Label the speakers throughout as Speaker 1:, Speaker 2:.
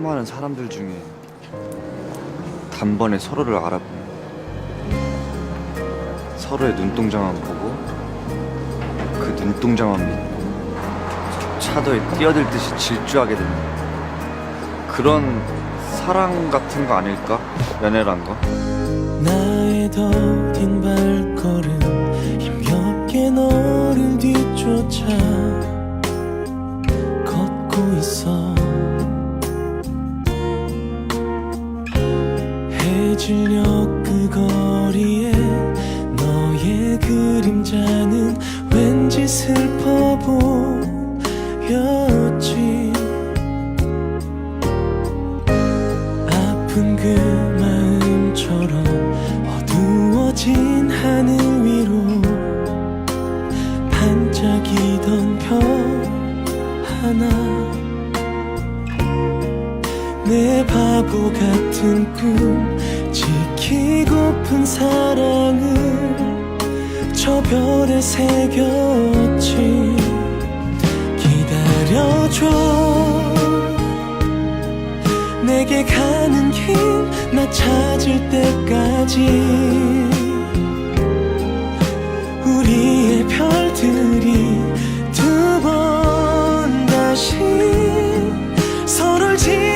Speaker 1: 수많은 사람들 중에 단번에 서로를 알아보는 서로의 눈동자만 보고 그 눈동자만 믿고 차도에 뛰어들 듯이 질주하게 되는 그런 사랑 같은 거 아닐까? 연애란 거?
Speaker 2: 나의 더딘 발걸음 힘겹게 너를 뒤쫓아 걷고 있어 해질녘 그 거리에 너의 그림자는 왠지 슬퍼 보였지. 아픈 그 마음처럼 어두워진 하늘 위로 반짝이던 별 하나. 내 바보 같은 꿈 지키고픈 사랑을 저 별에 새겼지. 기다려줘. 내게 가는 길 나 찾을 때까지. 우리의 별들이 두 번 다시 서로를 지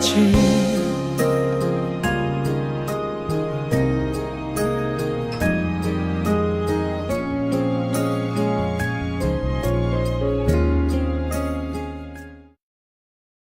Speaker 2: 情。